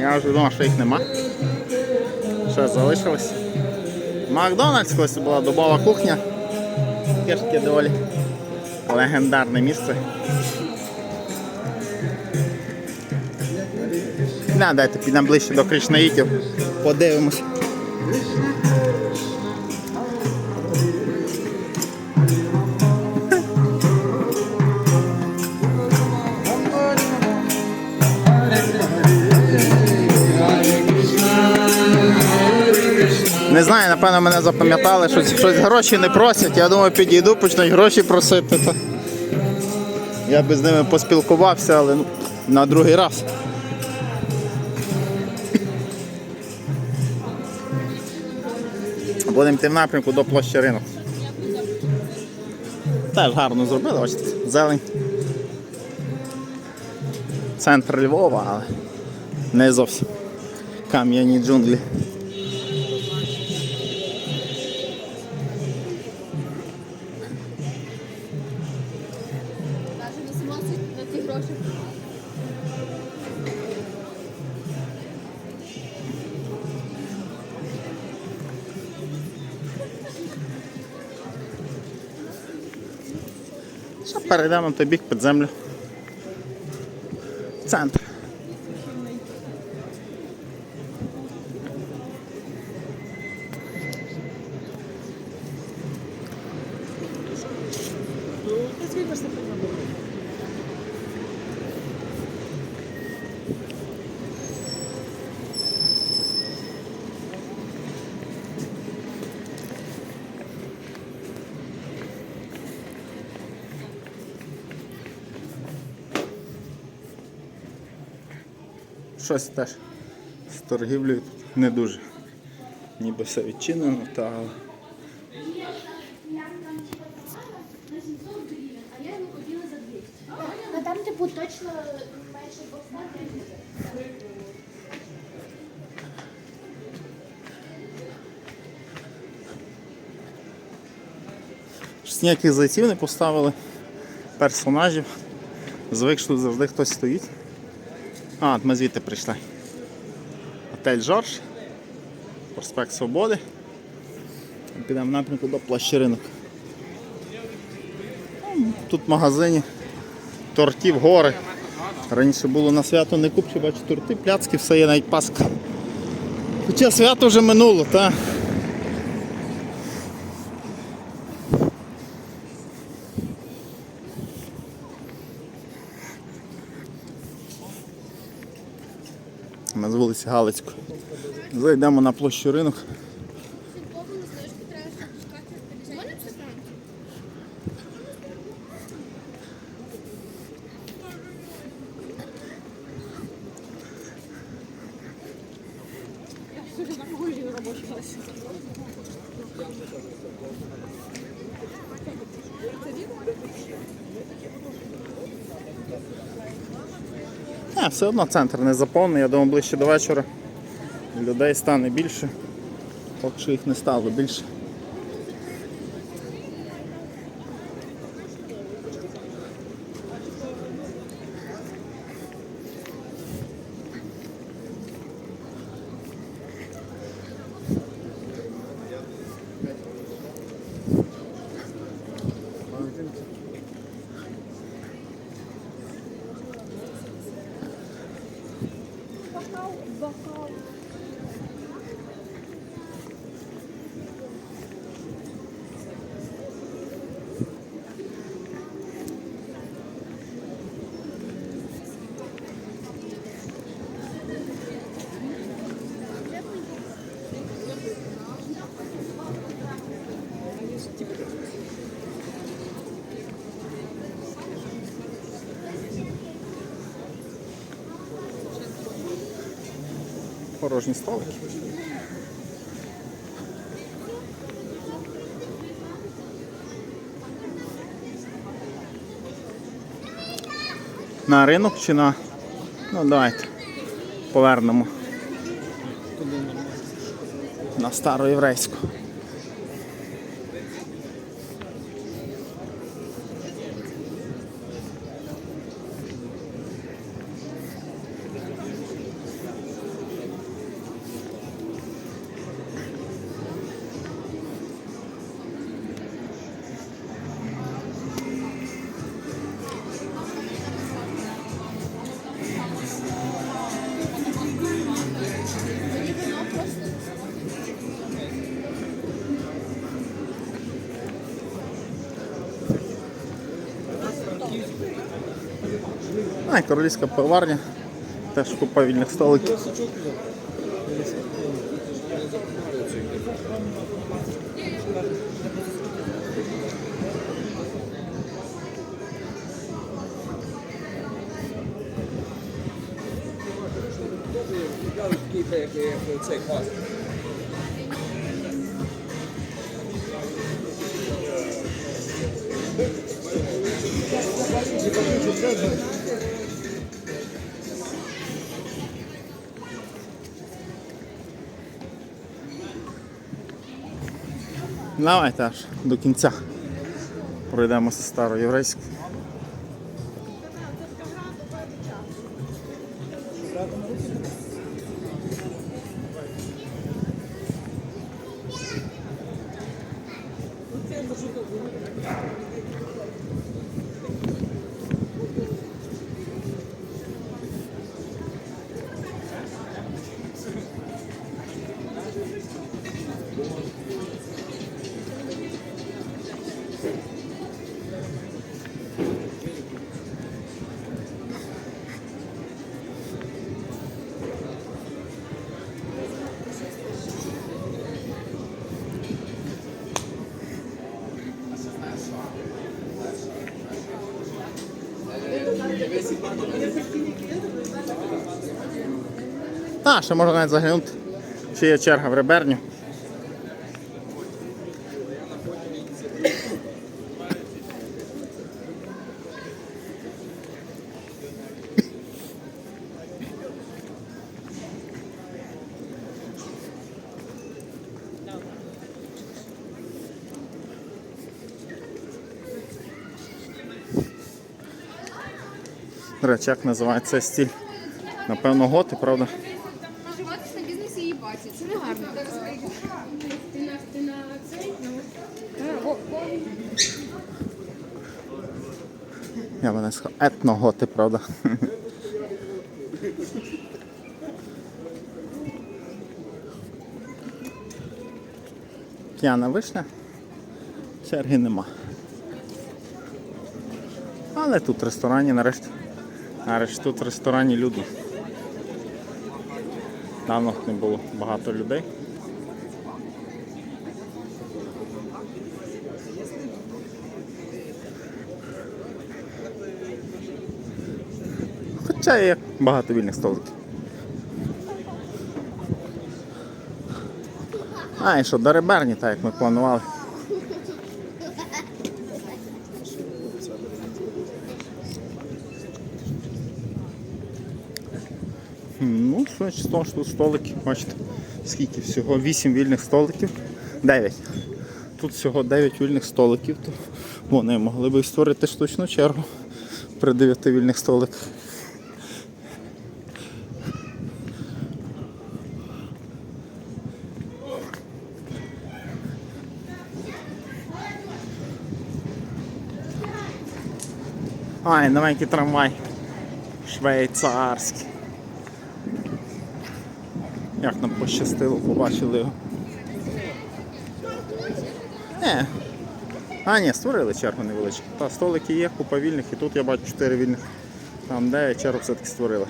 Я вже думав, що їх нема. Ще залишилось. Макдональдс колись була добова кухня. Таке доволі легендарне місце. На, дайте підемо ближче до кришнаїтів. Подивимось. Не знаю, напевно, мене запам'ятали, щось, щось гроші не просять. Я думаю, підійду, почнуть гроші просити. Я би з ними поспілкувався, але ну, на другий раз. Будемо йти в напрямку до площі ринок. Теж гарно зробили, бачите, зелень. Центр Львова, але не зовсім. Кам'яні джунглі. Що перейдемо на той бік під землю. В центр. Щось теж з торгівлею тут не дуже. Ніби все відчинено, та А я його хотіла за 200. Ну там, типу, точно менше 200 щось ніяких зайців не поставили. Персонажів. Звик, що завжди хтось стоїть. А, от ми звідти прийшли. Отель Жорж. Проспект Свободи. Підемо в напрямку до площі ринок. Ну, Тут в магазині тортів гори. Раніше було на свято не купче, бачу, торти, пляцки, все є навіть паска. Хоча свято вже минуло, так? Галицької. Зайдемо на площу ринок. Не, все одно центр не заповнений, я думаю, ближче до вечора людей стане більше. Поки що їх не стало більше. Sau và. Порожні столики. На ринок чи на. Ну давайте. Повернемо. На староєврейську. А, і королівська пиварня. Теж купа вільних столиків. цей клас. Давайте аж до кінця пройдемося староєврейською. Та, ще можна навіть заглянути, чи є черга в реберню. До речі, як називається стіль? Напевно, готи, правда? Наживатись на бізнесі і баці. Це не гарно. Ти на, ти на цей? Я би не сказав. Етноготи, правда. П'яна вишня. Черги нема. Але тут в ресторані нарешті. Нарешті тут в ресторані люди. Давно не було багато людей. Хоча є багато вільних столиків. А, і що, до реберні, так як ми планували. Ну, судячи з тут столики, бачите, скільки всього? 8 вільних столиків. 9. Тут всього 9 вільних столиків, то вони могли б створити штучну чергу при 9 вільних столиках. Ай, новенький трамвай. Швейцарський. Як нам пощастило, побачили його. Не. А, ні, створили чергу невеличку. Та столики є, купа вільних, і тут я бачу 4 вільних. Там де чергу все-таки створили.